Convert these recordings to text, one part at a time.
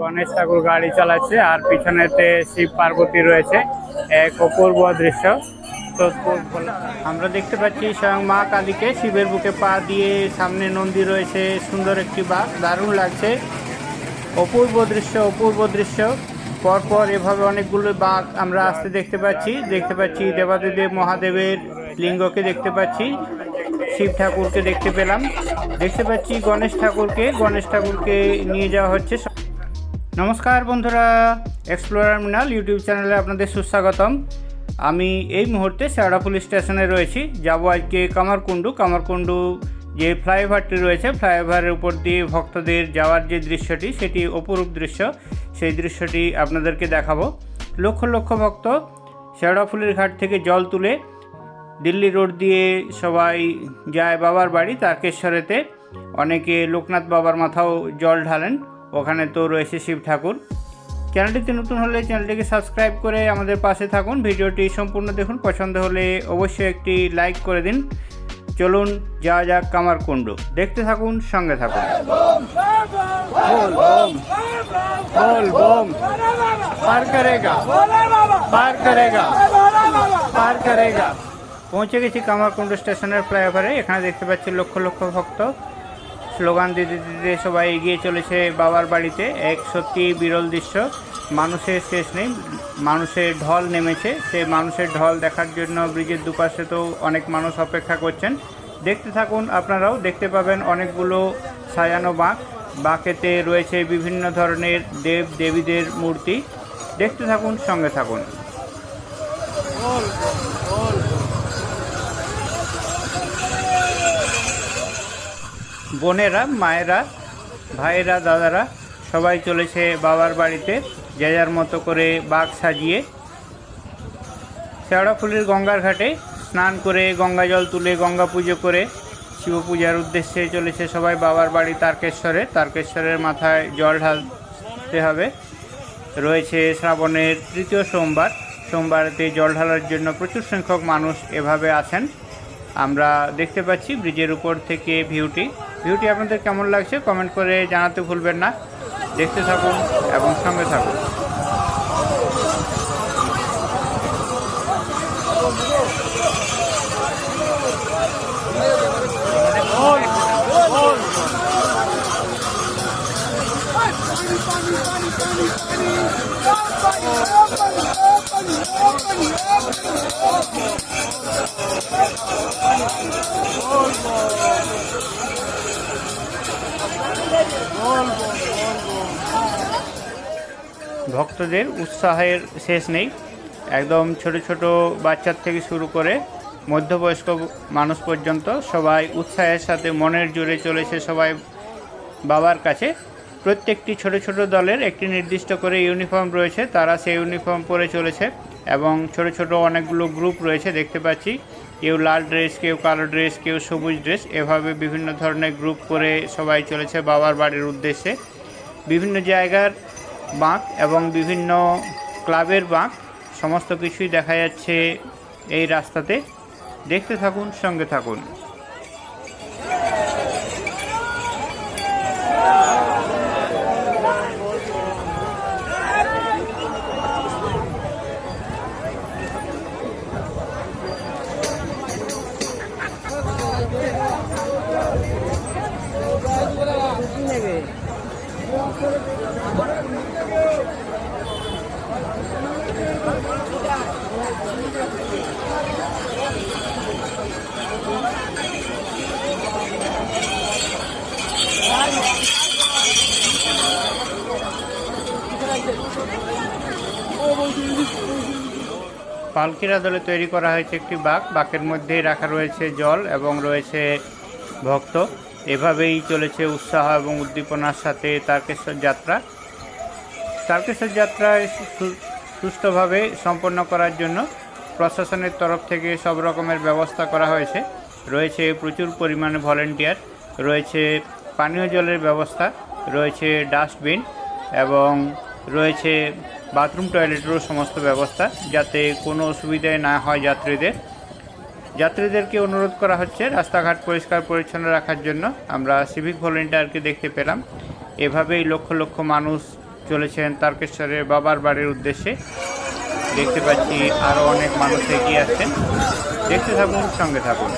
গণেশ ঠাকুর গাড়ি চালাচ্ছে আর পিছনেতে শিব পার্বতী রয়েছে। এক অপূর্ব দৃশ্য। আমরা দেখতে পাচ্ছি স্বয়ং মা কালীকে শিবের বুকে পা দিয়ে সামনে নন্দী রয়েছে। সুন্দর একটি বাঘ, দারুণ লাগছে। অপূর্ব দৃশ্য অপূর্ব দৃশ্য। পরপর এভাবে অনেকগুলো বাঘ আমরা আসতে দেখতে পাচ্ছি। দেখতে পাচ্ছি দেবাদিদেব মহাদেবের লিঙ্গকে দেখতে পাচ্ছি। শিব ঠাকুরকে দেখতে পেলাম। দেখতে পাচ্ছি গণেশ ঠাকুরকে। গণেশ ঠাকুরকে নিয়ে যাওয়া হচ্ছে। নমস্কার বন্ধুরা এক্সপ্লোরার মিনাল ইউটিউব চ্যানেলে আপনাদের সুস্বাগতম। আমি এই মুহূর্তে শেওড়া পুলিশ স্টেশনে রয়েছি। যাব আজকে কামারকুণ্ডু। কামারকুণ্ডু যে ফ্লাইওভারটি রয়েছে, ফ্লাইওভারের উপর দিয়ে ভক্তদের যাওয়ার যে দৃশ্যটি, সেটি অপরূপ দৃশ্য। সেই দৃশ্যটি আপনাদেরকে দেখাবো। লক্ষ লক্ষ ভক্ত শেওড়া ফুলের ঘাট থেকে জল তুলে দিল্লি রোড দিয়ে সবাই যায় বাবার বাড়ি, তারকেশ্বরেতে। অনেকে লোকনাথ বাবার মাথাও জল ঢালেন। ওখানে তো রয়েছে শিব ঠাকুর চ্যানেলটিতে নতুন হলে চ্যানেলটিকে সাবস্ক্রাইব করে আমাদের পাশে থাকুন ভিডিওটি সম্পূর্ণ দেখুন পছন্দ হলে অবশ্যই একটি লাইক করে দিন চলুন যাওয়া যাক কামারকুণ্ডু দেখতে থাকুন সঙ্গে থাকুন बोल बम बोल बम पार करेगा पार करेगा পার করেগা পৌঁছে গেছি কামারকুণ্ড স্টেশনের ফ্লাইওভারে এখানে দেখতে পাচ্ছি লক্ষ লক্ষ ভক্ত স্লোগান দিতে দিতে সবাই এগিয়ে চলেছে বাবার বাড়িতে। এক সত্যি বিরল দৃশ্য। মানুষের শেষ নেই। মানুষের ঢল নেমেছে। সেই মানুষের ঢল দেখার জন্য ব্রিজের দুপাশে তো অনেক মানুষ অপেক্ষা করছেন। দেখতে থাকুন আপনারাও। দেখতে পাবেন অনেকগুলো সাজানো বাঁক। বাঁকেতে রয়েছে বিভিন্ন ধরনের দেব দেবীদের মূর্তি। দেখতে থাকুন, সঙ্গে থাকুন। বোনেরা, মায়েরা, ভাইয়েরা, দাদারা, সবাই চলেছে বাবার বাড়িতে, যে যার মতো করে বাঘ সাজিয়ে শেওড়াফুলির গঙ্গার ঘাটে স্নান করে, গঙ্গা জল তুলে, গঙ্গা পুজো করে, শিব পূজার উদ্দেশ্যে চলেছে সবাই বাবার বাড়ি তারকেশ্বরে। তারকেশ্বরের মাথায় জল ঢালতে হবে। রয়েছে শ্রাবণের তৃতীয় সোমবার। সোমবারেতে জল ঢালার জন্য প্রচুর সংখ্যক মানুষ এভাবে আছেন। আমরা দেখতে পাচ্ছি ব্রিজের উপর থেকে ভিউটি। ভিউটি আপনাদের কেমন লাগছে কমেন্ট করে জানাতে ভুলবেন না দেখতে থাকুন এবং সঙ্গে থাকুন ভক্তদের উৎসাহের শেষ নেই। একদম ছোট ছোট বাচ্চার থেকে শুরু করে মধ্যবয়স্ক মানুষ পর্যন্ত সবাই উৎসাহের সাথে মনের জোরে চলেছে সবাই বাবার কাছে। প্রত্যেকটি ছোট ছোট দলের একটি নির্দিষ্ট করে ইউনিফর্ম রয়েছে, তারা সেই ইউনিফর্ম পরে চলেছে। এবং ছোট ছোট অনেকগুলো গ্রুপ রয়েছে, দেখতে পাচ্ছি। কেউ লাল ড্রেস কেউ কালো ড্রেস কেউ সবুজ ড্রেস এভাবে বিভিন্ন ধরনের গ্রুপ করে সবাই চলেছে বাবার বাড়ির উদ্দেশ্যে। বিভিন্ন জায়গার বাঁক এবং বিভিন্ন ক্লাবের বাঁক, সমস্ত কিছুই দেখা যাচ্ছে এই রাস্তাতে। দেখতে থাকুন, সঙ্গে থাকুন। পালকির আদলে তৈরি করা হয়েছে একটি বাঘ বাঁকের মধ্যেই রাখা রয়েছে জল এবং রয়েছে ভক্ত। এভাবেই চলেছে উৎসাহ এবং উদ্দীপনার সাথে তারকেশ্বর যাত্রা। তারকেশ্বর যাত্রায় সু- সুষ্ঠুভাবে সম্পন্ন করার জন্য প্রশাসনের তরফ থেকে সব রকমের ব্যবস্থা করা হয়েছে। রয়েছে প্রচুর পরিমাণে ভলেন্টিয়ার, রয়েছে পানীয় জলের ব্যবস্থা, রয়েছে ডাস্টবিন এবং রয়েছে বাথরুম, টয়লেটেরও সমস্ত ব্যবস্থা যাতে কোনো অসুবিধায় না হয় যাত্রীদের। যাত্রীদেরকে অনুরোধ করা হচ্ছে, রাস্তাঘাট পরিষ্কার পরিচ্ছন্ন রাখার জন্য। আমরা সিভিক ভলেন্টিয়ারকে দেখতে পেলাম। এভাবেই লক্ষ লক্ষ মানুষ চলেছেন তারকেশ্বরের বাবার বাড়ির উদ্দেশ্যে। দেখতে পাচ্ছি আরও অনেক মানুষ এগিয়ে আসছেন। দেখতে থাকুন, সঙ্গে থাকুন।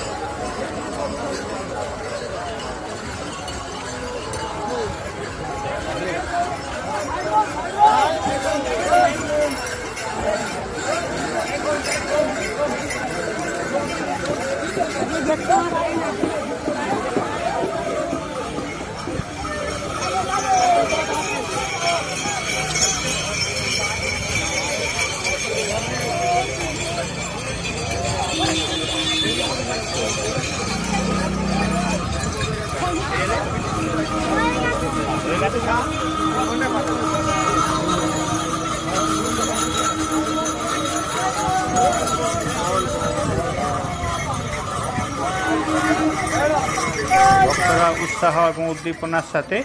ভক্তরা উৎসাহ এবং উদ্দীপনার সাথে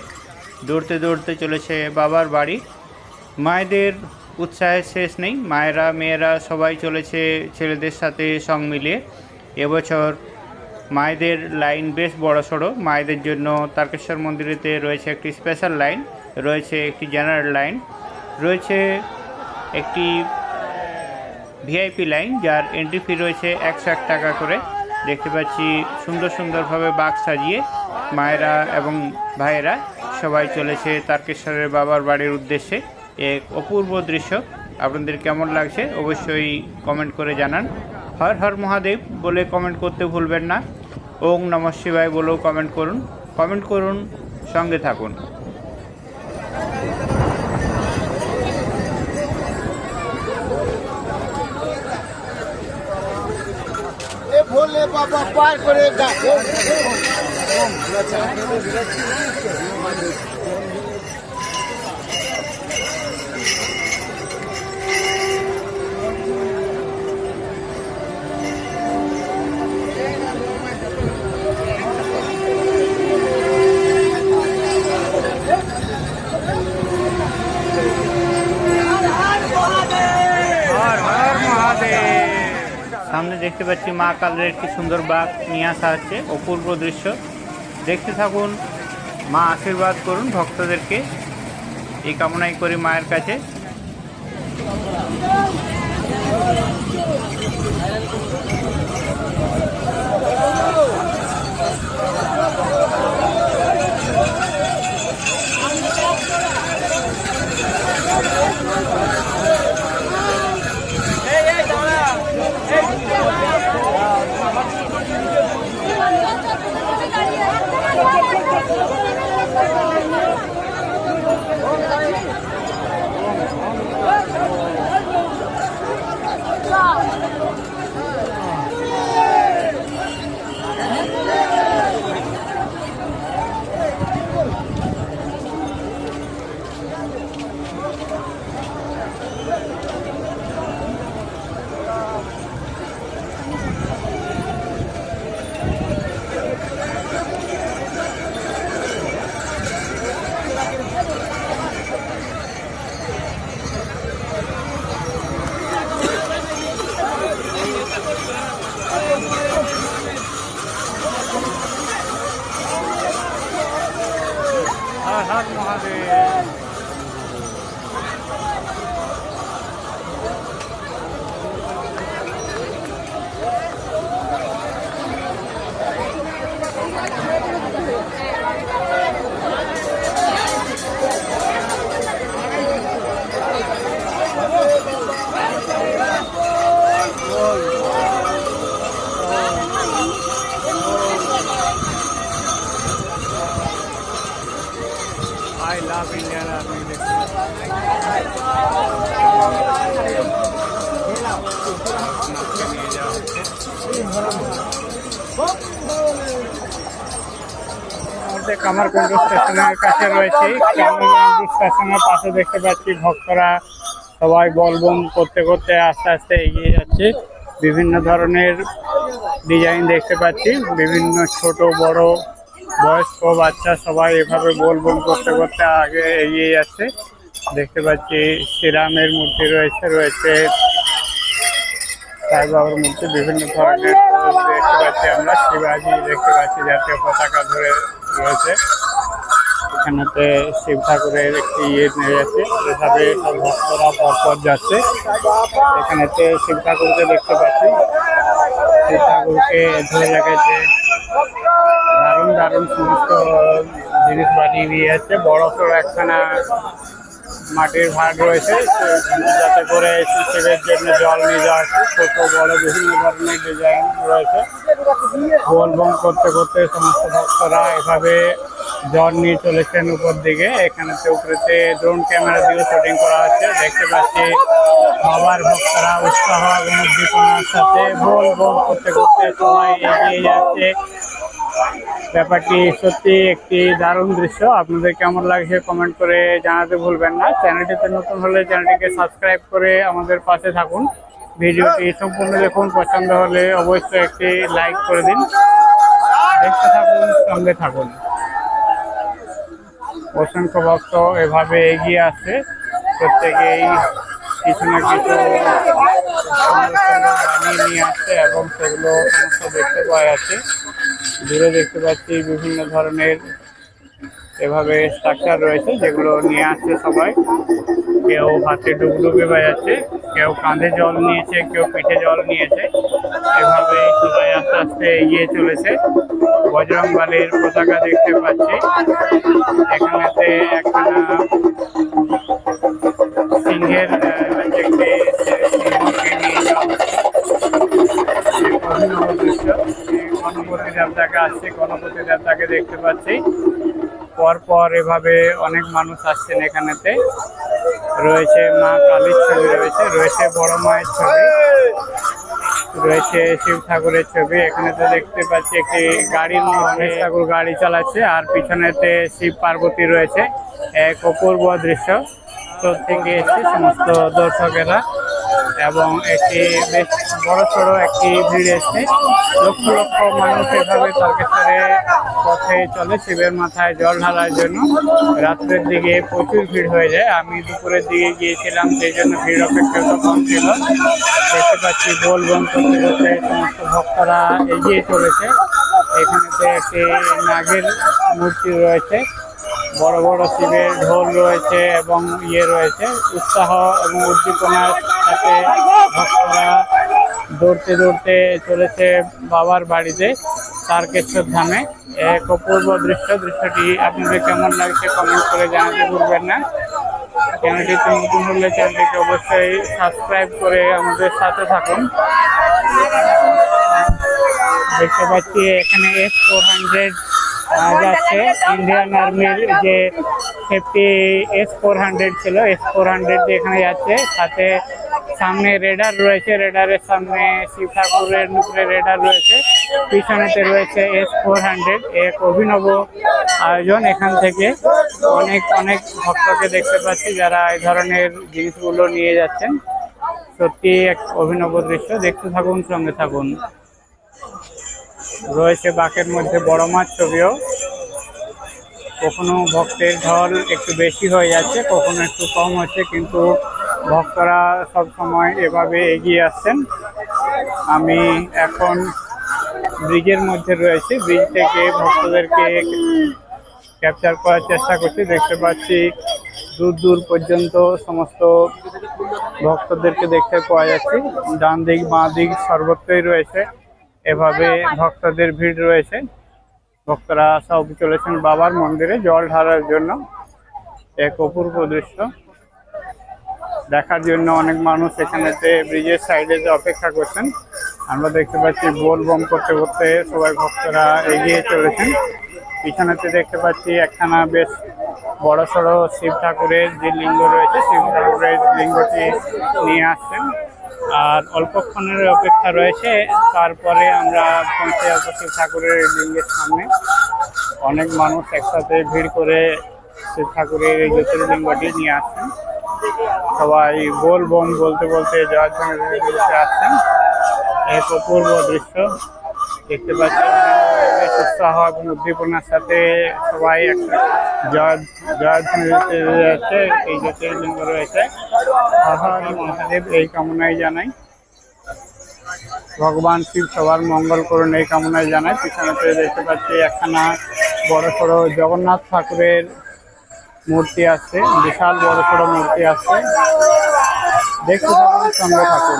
দৌড়তে দৌড়তে চলেছে বাবার বাড়ি। মায়েদের উৎসাহের শেষ নেই। মায়েরা, মেয়েরা সবাই চলেছে ছেলেদের সাথে সং মিলিয়ে। এবছর মায়েদের লাইন বেশ বড় সড়ো। মায়েদের জন্য তারকেশ্বর মন্দিরেতে রয়েছে একটি স্পেশাল লাইন রয়েছে একটি জেনারেল লাইন রয়েছে একটি ভিআইপি লাইন যার এন্ট্রি ফি রয়েছে একশো এক টাকা করে। দেখতে পাচ্ছি সুন্দর সুন্দরভাবে বাঘ সাজিয়ে মায়েরা এবং ভাইয়েরা সবাই চলেছে তারকেশ্বরের বাবার বাড়ির উদ্দেশ্যে। এক অপূর্ব দৃশ্য। আপনাদের কেমন লাগছে অবশ্যই কমেন্ট করে জানান। হর হর মহাদেব বলে কমেন্ট করতে ভুলবেন না। ওং নম শিবায় বলেও কমেন্ট করুন কমেন্ট করুন সঙ্গে থাকুন পার করে দেখতে পাচ্ছি মা কালের একটি সুন্দর বাঘ নিয়ে আসা হচ্ছে, অপূর্ব দৃশ্য। দেখতে থাকুন, মা আশীর্বাদ করুন ভক্তদেরকে। এই কামনাই করি মায়ের কাছে। কামারকুণ্ড স্টেশনের কাছে রয়েছে। কামারকুণ্ড স্টেশনের পাশে দেখতে পাচ্ছি ভক্তরা সবাই বলবম করতে করতে আস্তে আস্তে এগিয়ে যাচ্ছে। বিভিন্ন ধরনের ডিজাইন দেখতে পাচ্ছি। বিভিন্ন ছোট, বড়, বয়স্ক বাচ্চা সবাই এভাবে বলবম করতে করতে আগে এগিয়ে যাচ্ছে। দেখতে পাচ্ছি শ্রীরামের মূর্তি রয়েছে রয়েছে সাই বাবার মূর্তি। বিভিন্ন ধরনের দেখতে পাচ্ছি আমরা। শিবাজি দেখতে পাচ্ছি জাতীয় পতাকা ধরে রয়েছে। এখানেতে শিব ঠাকুরের একটি ইয়ে নিয়ে যাচ্ছে। এভাবে সব ভক্তরা পরপর যাচ্ছে। এখানেতে শিব ঠাকুরকে দেখতে পাচ্ছি। শিব ঠাকুরকে ধরে রেখেছে দারুণ দারুণ সমস্ত জিনিস বানিয়ে নিয়ে যাচ্ছে। বড় সড় একখানা মাটির ভাগ রয়েছে, যাতে করে শিবের জন্য জল নিয়ে যাওয়া ছোট, বড় বিভিন্ন ধরনের ডিজাইন রয়েছে। গোল বম করতে করতে সমস্ত ভক্তরা এভাবে জল নিয়ে চলেছেন উপর দিকে। এখানে উপরেতে ড্রোন ক্যামেরা দিয়ে শুটিং করা হচ্ছে দেখতে পাচ্ছি বাবার ভক্তরা উৎসাহ এবং উদ্দীপনার সাথে গোল বম করতে করতে সবাই এগিয়ে যাচ্ছে। ব্যাপারটি সত্যি একটি দারুণ দৃশ্য। আপনাদের কেমন লাগছে কমেন্ট করে জানাতে ভুলবেন না। চ্যানেলটিতে নতুন হলে চ্যানেলটিকে সাবস্ক্রাইব করে আমাদের পাশে থাকুন। ভিডিওটি সম্পূর্ণ দেখুন। পছন্দ হলে অবশ্যই একটি লাইক করে দিন। দেখতে থাকুন, সঙ্গে থাকুন। অসংখ্য ভক্ত এভাবে এগিয়ে আসছে। প্রত্যেকেই কিছু না কিছু নিয়ে আসছে এবং সেগুলো সমস্ত দেখতে পাওয়া যাচ্ছে। দূরে দেখতে পাচ্ছি বিভিন্ন ধরনের এভাবে স্ট্রাকচার রয়েছে যেগুলো নিয়ে আসছে সবাই। কেউ হাতে ডুবডুবে বাজাচ্ছে, কেউ কাঁধে জল নিয়েছে, কেউ পিঠে জল নিয়েছে। এভাবে সবাই আস্তে আস্তে এগিয়ে চলেছে। বজরং বালির পতাকা দেখতে পাচ্ছি। এখানেতে একখানা দেবতাকে আসছে, গণপতি দেবতাকে দেখতে পাচ্ছি। পরপর এভাবে অনেক মানুষ আসছেন এখানেতে। রয়েছে মা কালীর ছবি রয়েছে রয়েছে বড় মায়ের ছবি, রয়েছে শিব ঠাকুরের ছবি। এখানে তো দেখতে পাচ্ছি একটি গাড়ির মধ্যে ঠাকুর গাড়ি চালাচ্ছে আর পিছনেতে শিব পার্বতী রয়েছে। এক অপূর্ব দৃশ্য। থেকে এসছে, সমস্ত দর্শকেরা। এবং একটি বেশ বড় সড়ো একটি ভিড় এসছে। লক্ষ লক্ষ মানুষ এভাবে তারকেশ্বরে পথে চলে, শিবের মাথায় জল ঢালার জন্য। রাত্রের দিকে প্রচুর ভিড় হয়ে যায়। আমি দুপুরের দিকে গিয়েছিলাম, সেই জন্য ভিড় অপেক্ষাকৃত কম ছিল। দেখতে পাচ্ছি গোল বন করতে করতে সমস্ত ভক্তরা এগিয়ে চলেছে। এখানেতে একটি নাগের মূর্তি রয়েছে। বড় বড় শিবের ঢোল রয়েছে এবং ইয়ে রয়েছে। উৎসাহ এবং উদ্দীপনার সাথে ভক্তরা দৌড়তে দৌড়তে চলেছে বাবার বাড়িতে তারকেশ্বর ধামে। এক অপূর্ব দৃশ্য। দৃশ্যটি আপনাদের কেমন লাগছে কমেন্ট করে জানাতে ভুলবেন না। চ্যানেলটিতে নতুন হলে চ্যানেলটিকে অবশ্যই সাবস্ক্রাইব করে আমাদের সাথে থাকুন। দেখতে পাচ্ছি এখানে এস ফোর হান্ড্রেড যাচ্ছে। ইন্ডিয়ান আর্মির যে সেফটি এস ফোর হান্ড্রেড ছিল এস ফোর হান্ড্রেড এখানে যাচ্ছে সাথে সামনে রেডার রয়েছে রেডারের সামনে শিব ঠাকুরের উপরে রেডার রয়েছে, পিছনেতে রয়েছে এস ফোর হান্ড্রেড এক অভিনব আয়োজন এখান থেকে। অনেক অনেক ভক্তকে দেখতে পাচ্ছি যারা এই ধরনের জিনিসগুলো নিয়ে যাচ্ছেন। সত্যি এক অভিনব দৃশ্য। দেখতে থাকুন, সঙ্গে থাকুন। রয়েছে বাকের মধ্যে বড় মাছ ছবিও। কখনো ভক্তের ঢল একটু বেশি হয়ে যাচ্ছে, কখনো একটু কম হচ্ছে, কিন্তু ভক্তরা সব সময় এভাবে এগিয়ে আসছেন। আমি এখন ব্রিজের মধ্যে রয়েছে। ব্রিজ থেকে ভক্তদেরকে ক্যাপচার করার চেষ্টা করছি। দেখতে পাচ্ছি দূর দূর পর্যন্ত সমস্ত ভক্তদেরকে দেখতে পাওয়া যাচ্ছে। ডান দিক, বাঁ দিক সর্বত্রই রয়েছে। এভাবে ভক্তদের ভিড় রয়েছে। ভক্তরা সব চলেছেন বাবার মন্দিরে। জল ঢালার জন্য। এক অপূর্ব দৃশ্য। দেখার জন্য অনেক মানুষ এখানেতে ব্রিজের সাইডে যে অপেক্ষা করছেন। আমরা দেখতে পাচ্ছি বোল বম করতে করতে সবাই ভক্তরা এগিয়ে চলেছেন। পিছনেতে দেখতে পাচ্ছি একখানা বেশ বড় সড়ো শিব ঠাকুরের যে লিঙ্গ রয়েছে, শিব ঠাকুরের লিঙ্গটি নিয়ে আসছেন। আর অল্পক্ষণের অপেক্ষা রয়েছে, তারপরে আমরা পৌঁছে যাব শিব ঠাকুরের লিঙ্গের সামনে অনেক মানুষ একসাথে ভিড় করে শিব ঠাকুরের এই জ্যোতির্লিঙ্গটি নিয়ে আসছেন। সবাই গোল বোম বলতে বলতে জয় বলতে আসছেন। এক অপূর্ব দৃশ্য। দেখতে পাচ্ছি বেশ উৎসাহ এবং উদ্দীপনার সাথে সবাই একটা জয় জয় যাচ্ছে, এই জ্যোতির্লিঙ্গ রয়েছে। মহাদেব, এই কামনাই জানাই। ভগবান শিব সবার মঙ্গল করুন, এই কামনায় জানাই। পিছনেতে দেখতে পাচ্ছি একখানা বড় সড়ো জগন্নাথ ঠাকুরের মূর্তি আছে বিশাল বড় সড়ো মূর্তি আছে। দেখতে থাকুন সঙ্গে থাকুন।